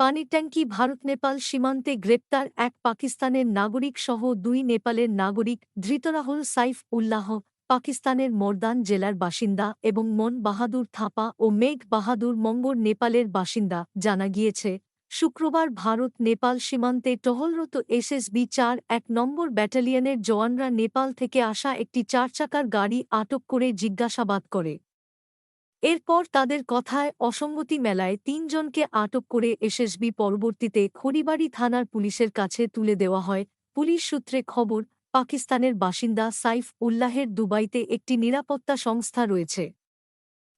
পানির ট্যাঙ্কি ভারত, নেপাল সীমান্তে গ্রেপ্তার এক পাকিস্তানের নাগরিক সহ দুই নেপালের নাগরিক ধৃতরাহুল সাইফ উল্লাহ, পাকিস্তানের মর্দান জেলার বাসিন্দা এবং মন বাহাদুর থাপা ও মেঘ বাহাদুর মঙ্গর নেপালের বাসিন্দা। জানা গিয়েছে, শুক্রবার ভারত, নেপাল সীমান্তে টহলরত এসএসবি চার এক নম্বর ব্যাটালিয়নের জওয়ানরা নেপাল থেকে আসা একটি চারচাকার গাড়ি আটক করে জিজ্ঞাসাবাদ করে। এরপর তাদের কথায় অসঙ্গতি মেলায় তিনজনকে আটক করে এসএসবি পরবর্তীতে খড়িবাড়ি থানার পুলিশের কাছে তুলে দেওয়া হয়। পুলিশ সূত্রে খবর, পাকিস্তানের বাসিন্দা সাইফ উল্লাহের দুবাইতে একটি নিরাপত্তা সংস্থা রয়েছে।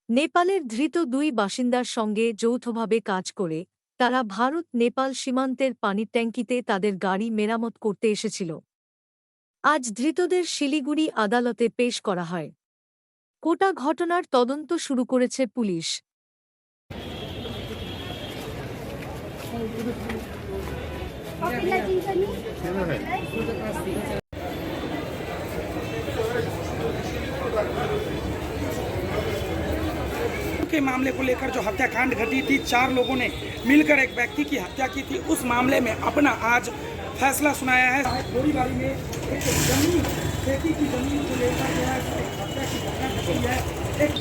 নেপালের ধৃত দুই বাসিন্দার সঙ্গে যৌথভাবে কাজ করে, তারা ভারত নেপাল সীমান্তের পানির ট্যাঙ্কিতে তাদের গাড়ি মেরামত করতে এসেছিল। আজ ধৃতদের শিলিগুড়ি আদালতে পেশ করা হয়। কোটা ঘটনার তদন্ত শুরু করেছে পুলিশ के मामले को लेकर जो हत्याकांड घटी थी चार लोगों ने मिलकर एक व्यक्ति की हत्या की थी उस मामले में अपना आज फैसला सुनाया है गोलीबारी में एक जमीन खेती की जमीन को लेकर जो है एक हत्या की घटना घटी है एक